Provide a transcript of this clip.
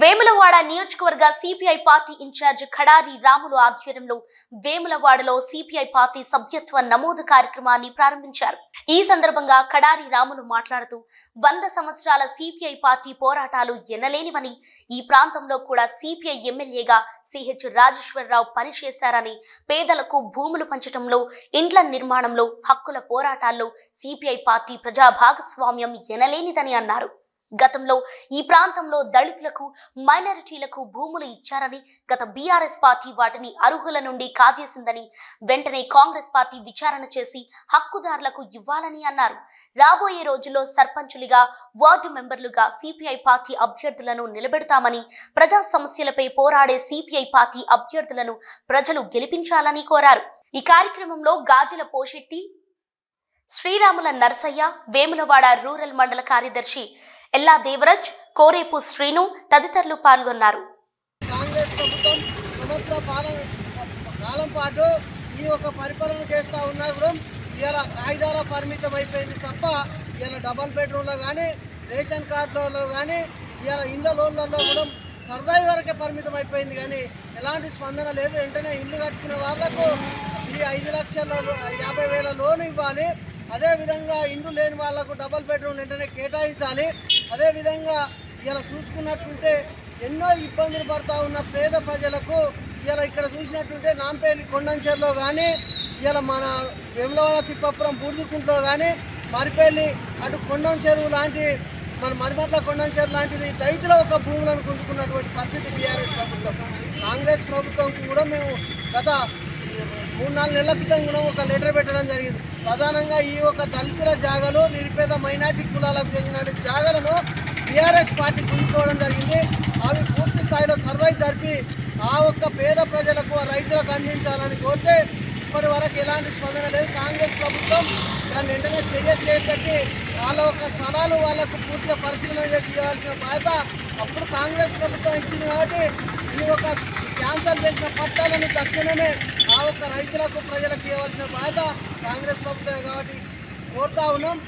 వేములవాడ నియోజకవర్గ CPI party incharge Khadari Ramulu ఆధ్వర్యంలో వేములవాడలో సిపిఐ పార్టీ సభ్యత్వ నమోదు కార్యక్రమాన్ని ప్రారంభించారు. ఈ సందర్భంగా ఖడారి రాములు మాట్లాడుతూ వంద సంవత్సరాల సిపిఐ పార్టీ పోరాటాలు ఎనలేనివని ఈ ప్రాంతంలో కూడా సిపిఐ ఎమ్మెల్యేగా సిహెచ్ రాజేశ్వరరావు పనిచేశారని పేదలకు భూములు పంచటంలో ఇండ్ల నిర్మాణంలో హక్కుల పోరాటాల్లో సిపిఐ పార్టీ ప్రజా భాగస్వామ్యం ఎనలేనిదని అన్నారు. గతంలో ఈ ప్రాంతంలో దళితులకు మైనారిటీలకు భూములు ఇచ్చారని గత బీఆర్ఎస్ పార్టీ వాటిని అర్హుల నుండి కాజేసిందని వెంటనే కాంగ్రెస్ పార్టీ విచారణ చేసి హక్కుదారులకు ఇవ్వాలని అన్నారు. రాబోయే రోజుల్లో సర్పంచులుగా వార్డు మెంబర్లుగా సిపిఐ పార్టీ అభ్యర్థులను నిలబెడతామని ప్రజా సమస్యలపై పోరాడే సిపిఐ పార్టీ అభ్యర్థులను ప్రజలు గెలిపించాలని కోరారు. ఈ కార్యక్రమంలో గాజుల పోషెట్టి శ్రీరాముల నరసయ్య వేములవాడ రూరల్ మండల కార్యదర్శి ఎల్లా దేవరాజ్ కోరేపు శ్రీను తదితరులు పాల్గొన్నారు. కాంగ్రెస్ ప్రభుత్వం సంవత్సర పాలన కాలం పాటు ఈ యొక్క పరిపాలన చేస్తూ ఉన్నా కూడా ఇవాళ కాగితాల పరిమితం అయిపోయింది తప్ప ఇవాళ డబల్ బెడ్రూమ్లో కానీ రేషన్ కార్డులలో కానీ ఇలా ఇళ్ళ లోన్లలో కూడా సర్వై వరకే పరిమితం అయిపోయింది కానీ ఎలాంటి స్పందన లేదు. వెంటనే ఇల్లు కట్టుకునే వాళ్ళకు ఈ ఐదు లక్షల యాభై వేల లోన్ ఇవ్వాలి. అదేవిధంగా ఇండ్లు లేని వాళ్ళకు డబల్ బెడ్రూమ్ వెంటనే కేటాయించాలి. అదేవిధంగా ఇలా చూసుకున్నట్టుంటే ఎన్నో ఇబ్బందులు పడతా ఉన్న పేద ప్రజలకు ఇలా ఇక్కడ చూసినట్టుంటే నాంపేలి కొండంచెర్లో కానీ ఇలా మన వేములవాడ తిప్పపురం బూడిదికుంటలో కానీ మరిపేలి అటు కొండం చెరువు లాంటి మన మరిమట్ల కొండం చెరువు లాంటిది రైతుల ఒక భూములను గుంజుకున్నటువంటి పరిస్థితి టీఆర్ఎస్ ప్రభుత్వం. కాంగ్రెస్ ప్రభుత్వంకి కూడా మేము గత మూడు నాలుగు నెలల క్రితం కూడా ఒక లెటర్ పెట్టడం జరిగింది. ప్రధానంగా ఈ యొక్క దళితుల జాగాలు నిరుపేద మైనార్టీ కులాలకు చెందిన జాగాలను టీఆర్ఎస్ పార్టీ గుంజుకోవడం జరిగింది. అవి పూర్తి స్థాయిలో సర్వై జరిపి ఆ ఒక్క పేద ప్రజలకు రైతులకు అందించాలని కోరితే ఇప్పటి వరకు ఎలాంటి స్పందన లేదు. కాంగ్రెస్ ప్రభుత్వం దాన్ని వెంటనే చర్య చేపట్టి వాళ్ళ యొక్క స్థలాలు వాళ్ళకు పూర్తిగా పరిశీలన చేసి ఇవ్వాల్సిన బాధ్యత అప్పుడు కాంగ్రెస్ ప్రభుత్వం ఇచ్చింది కాబట్టి ఈ యొక్క క్యాన్సల్ చేసిన పట్టాలను తక్షణమే ఆ ఒక్క రైతులకు ప్రజలకు ఇవ్వాల్సిన బాధ కాంగ్రెస్ ప్రభుత్వమే కాబట్టి కోరుతా ఉన్నాం.